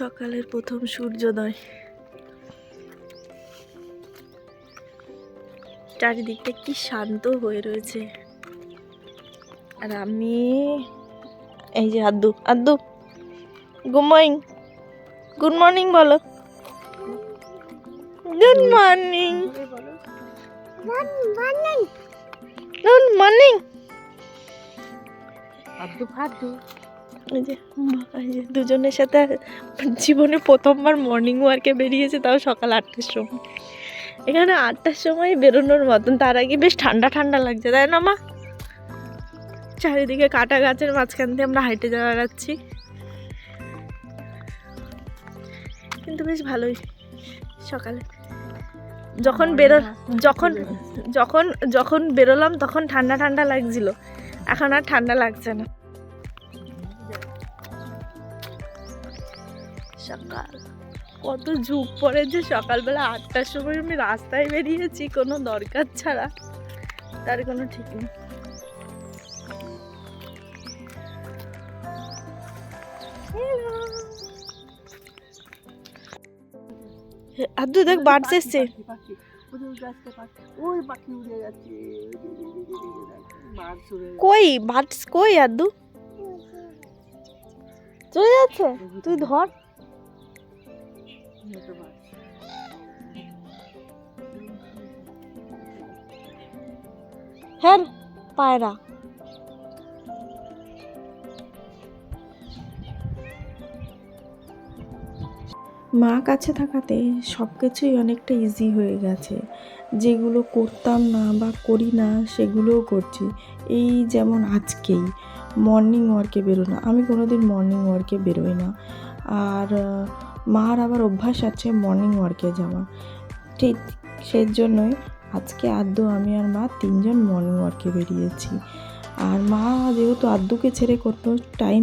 সকালের প্রথম সূর্যোদয়। চারিদিকটা কি শান্ত হয়ে রয়েছে। আর আমি এই যে আদ্দু আদ্দু গুড মর্নিং গুড মর্নিং বলো। গুড মর্নিং গুড মর্নিং ফাদ্দু ফাদ্দু এই যে দুজনের সাথে জীবনে প্রথমবার মর্নিং ওয়ার্কে বেরিয়েছে তাও সকাল আটটার সময়। এখানে আটটার সময় বেরোনোর মতন তার আগে বেশ ঠান্ডা ঠান্ডা লাগছে তাই না মা? চারিদিকে কাটা গাছের মাঝখান দিয়ে আমরা হাইটে যাচ্ছি কিন্তু বেশ ভালোই সকালে। যখন বেরো যখন যখন যখন বেরোলাম তখন ঠান্ডা ঠান্ডা লাগছিল। এখন আর ঠান্ডা লাগছে না। সকাল। কত ঝুঁক পড়ে যে সকালবেলা আটটার সময় আমি রাস্তায় বেরিয়েছি কোনো দরকার ছাড়া। তার কোনো ঠিক নেই. হে, দেখ বার্ডস এসছে। কই? বার্ডস কই আদ্দু চলে যাচ্ছে? তুই ধর। যাচ্ছে মাছ হ্যাঁ পায়রা মা কাছে থাকাতে সব কিছুই অনেকটা ইজি হয়ে গেছে। যেগুলো করতাম না বা করি না সেগুলোও করছি। এই যেমন আজকেই মর্নিং ওয়ার্কে বেরোনো। আমি কোনো দিন মর্নিং ওয়ার্কে বেরোই না। আর মার আবার অভ্যাস আছে মর্নিং ওয়ার্কে যাওয়া। ঠিক সেই জন্যই আজকে আদ্যু আমি আর মা তিনজন মর্নিং ওয়ার্কে বেরিয়েছি। আর মা যেহেতু আদ্যুকে ছেড়ে কোনো টাইম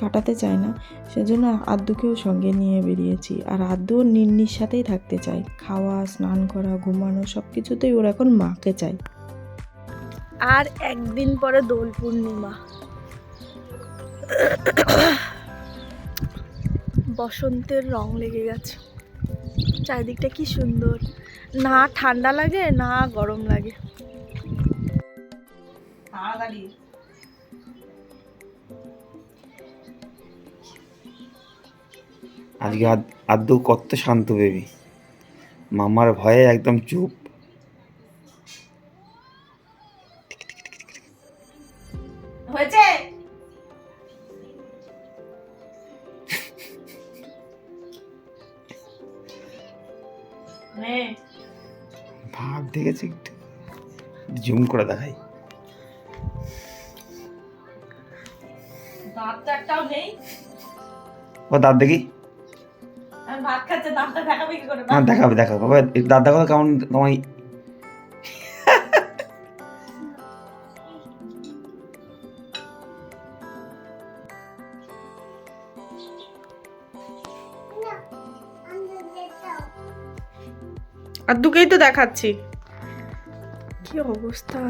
কাটাতে চায় না, সেজন্য আদ্যুকেও সঙ্গে নিয়ে বেরিয়েছি। আর আদ্যু নিন্নির সাথেই থাকতে চায়। খাওয়া, স্নান করা, ঘুমানো সব কিছুতেই ওর এখন মাকে চাই আর একদিন পরে দোল পূর্ণিমা। বসন্তের রং লেগে গেছে। চারিদিকটা কি সুন্দর। না ঠান্ডা লাগে না গরম লাগে। তাড়াতাড়ি। আজকে আদ- কত শান্ত বেবি। মামার ভয়ে একদম চুপ। হয়েছে? ভাব দেখেছি একটু। জুম করে দেখাই। ও দাঁত দেখি। আমি ভাত খাচ্ছে দাঁতটা দেখাবে কি করে? হ্যাঁ দেখাবে দেখাবে। বাবা দাঁত দেখো কেমন কেমন আর দুকেই তো দেখাচ্ছি। কি অবস্থা?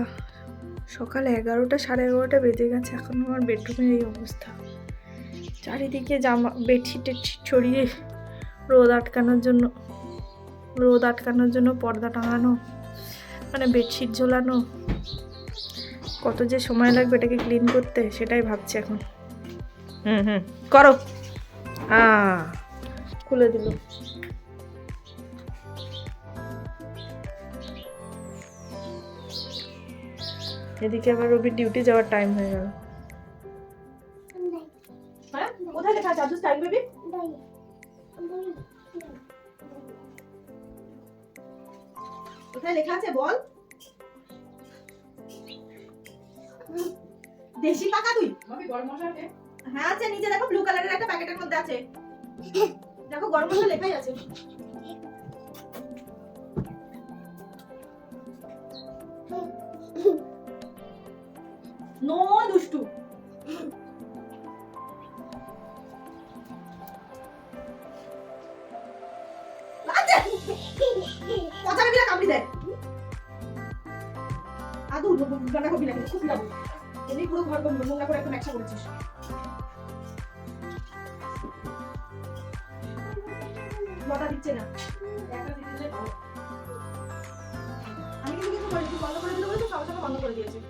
সকাল এগারোটা সাড়ে এগারোটা বেজে গেছে এখন আমার বেডরুমের এই অবস্থা। চারিদিকে জামা বেডশিট টেডশিট ছড়িয়ে রোদ আটকানোর জন্য রোদ আটকানোর জন্য পর্দা টাঙানো মানে বেডশিট ঝোলানো। কত যে সময় লাগবে এটাকে ক্লিন করতে সেটাই ভাবছি এখন। হুম হুম করো। খুলে দিল। এদিকে আবার রবির ডিউটি যাওয়ার টাইম হয়ে গেল। হ্যাঁ? কোথায় লেখা আছে? বেবি? কোথায় লেখা আছে বল? দেশি পাকা তুই হ্যাঁ আছে নিচে দেখো ব্লু কালারের একটা প্যাকেটের মধ্যে আছে। দেখো গরম মশলা লেখাই আছে। নো দুষ্টু। বেবিরা কামড়ি দেয়। আদু এমনি পুরো ঘর নোংরা করে একদম একসা করেছিস। মজা দিচ্ছে না। দিলে। আমি কিন্তু বন্ধ করে বলেছিস, সঙ্গে সঙ্গে বন্ধ করে দিয়েছে।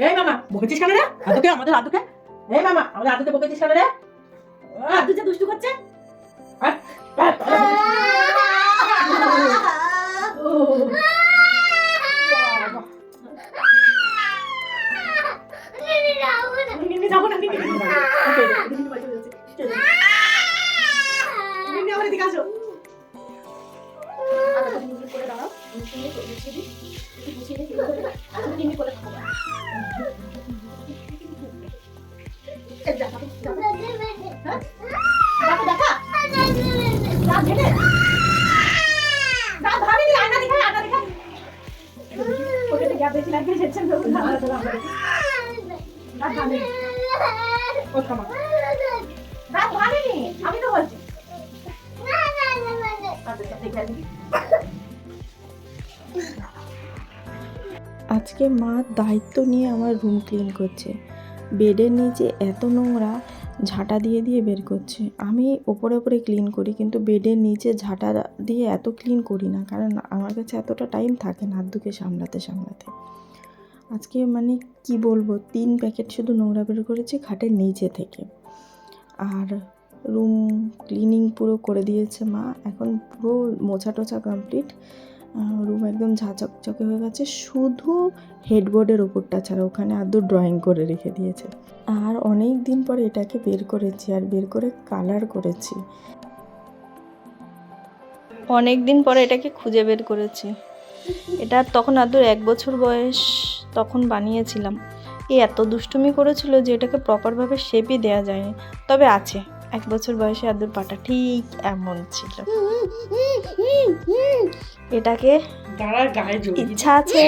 এই মামা বকেছিস কেন রে আদুকে আমাদের আদুকে এই মামা আমাদের আদুকে বকেছিস কেন রে আদু যে দুষ্টু করছে আয়, নিন্নি যাব না। ওকে, নিন্নি বাড়ি চলে যাচ্ছে। আচ্ছা। আজকে মা দায়িত্ব নিয়ে আমার রুম ক্লিন করছে। বেডের নিচে এত নোংরা, ঝাঁটা দিয়ে দিয়ে বের করছে। আমি ওপরে ওপরে ক্লিন করি, কিন্তু বেডের নিচে ঝাঁটা দিয়ে এত ক্লিন করি না, কারণ আমার কাছে এতটা টাইম থাকে না দুকে সামলাতে সামলাতে। আজকে মানে কি বলব, তিন প্যাকেট শুধু নোংরা বের করেছি খাটের নিচে থেকে। আর রুম ক্লিনিং পুরো করে দিয়েছে মা। এখন পুরো মোছা টোছা কমপ্লিট রুম একদম ঝাঁচকচকে হয়ে গেছে। শুধু হেডবোর্ডের ওপরটা ছাড়া, ওখানে আদৌ ড্রয়িং করে রেখে দিয়েছে। আর অনেক দিন পরে এটাকে বের করেছি আর বের করে কালার করেছি। অনেক দিন পরে এটাকে খুঁজে বের করেছি। এটা তখন আদৌ এক বছর বয়স তখন বানিয়েছিলাম। এ এত দুষ্টুমি করেছিল যে এটাকে প্রপারভাবে শেপই দেওয়া যায়নি। তবে আছে এক বছর বয়সে আদুর পাটা ঠিক এমন ছিল। এটাকে দাঁড়ার ইচ্ছা আছে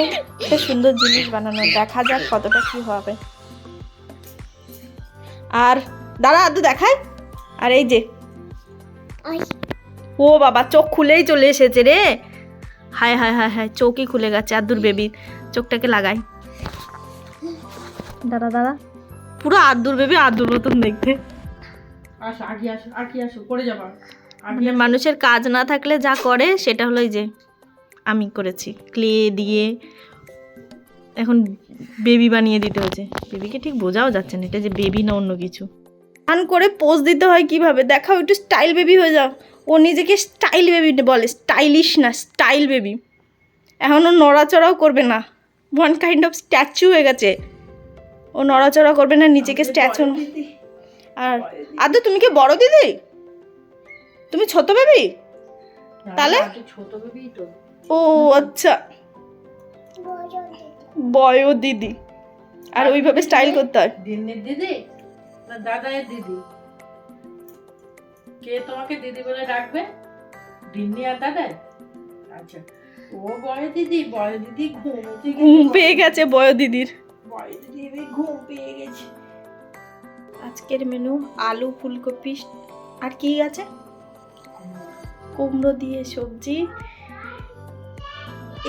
একটা সুন্দর জিনিস বানানো দেখা যাক কতটা কি হবে। আর দাঁড়া আদু দেখায় আর এই যে। ও বাবা চোখ খুলেই চলে এসেছে রে। হায় হায় হায় হায় চোখই খুলে গেছে। আদুর বেবির চোখটাকে লাগাই। দাদা দাদা পুরো আদুর বেবি আদুর মতন দেখতে। মানে মানুষের কাজ না থাকলে যা করে সেটা হলো এই যে আমি করেছি। ক্লে দিয়ে এখন বেবি বানিয়ে দিতে হয়েছে। বেবিকে ঠিক বোঝাও যাচ্ছে না এটা যে বেবি না অন্য কিছু। গান করে পোজ দিতে হয় কীভাবে? দেখাও একটু স্টাইল বেবি হয়ে যাও। ও নিজেকে স্টাইল বেবি বলে স্টাইলিশ না স্টাইল বেবি এখনও নড়াচড়াও করবে না। ওয়ান কাইন্ড অফ স্ট্যাচু হয়ে গেছে। ও নড়াচড়া করবে না নিজেকে স্ট্যাচু আর আদৌ তুমি কি বড় দিদি? তুমি ছোট বেবি তাহলে? ও আচ্ছা। বয় দিদি। আর ওইভাবে স্টাইল করতে হয়। দিদি? দাদায়ের দিদি? কে তোমাকে দিদি বলে ডাকবে? দিন্নি আর দাদাই আচ্ছা ও বয় দিদি বয় দিদি ঘুমোতে ঘুম পেয়ে গেছে বয় দিদির। বয় দিদি ঘুম পেয়ে গেছে। আজকের মেনু আলু ফুলকপি আর কি আছে? কুমড়ো দিয়ে সবজি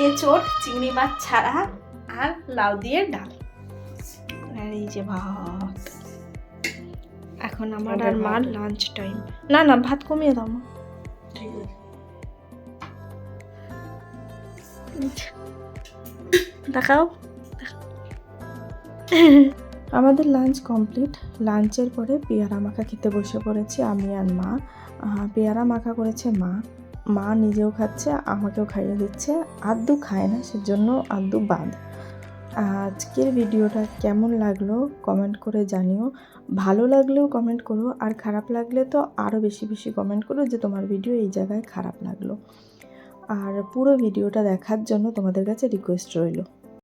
এঁচড় চিংড়ি মাছ ছাড়া আর লাউ দিয়ে ডাল। আর এই যে ভাত। এখন আমার আর মার লাঞ্চ টাইম না না ভাত কমিয়ে দাও মা। দেখাও। আমাদের লাঞ্চ কমপ্লিট লাঞ্চের পরে পেয়ারা মাখা খেতে বসে পড়েছি আমি আর মা। পেয়ারা মাখা করেছে মা। মা নিজেও খাচ্ছে আমাকেও খাইয়ে দিচ্ছে। আদ্দু খায় না সেজন্য আদ্দু বাদ। আজকের ভিডিওটা কেমন লাগল কমেন্ট করে জানিও। ভালো লাগলেও কমেন্ট করো, আর খারাপ লাগলে তো আরও বেশি বেশি কমেন্ট করো যে তোমার ভিডিও এই জায়গায় খারাপ লাগল। আর পুরো ভিডিওটা দেখার জন্য তোমাদের কাছে রিকোয়েস্ট রইল।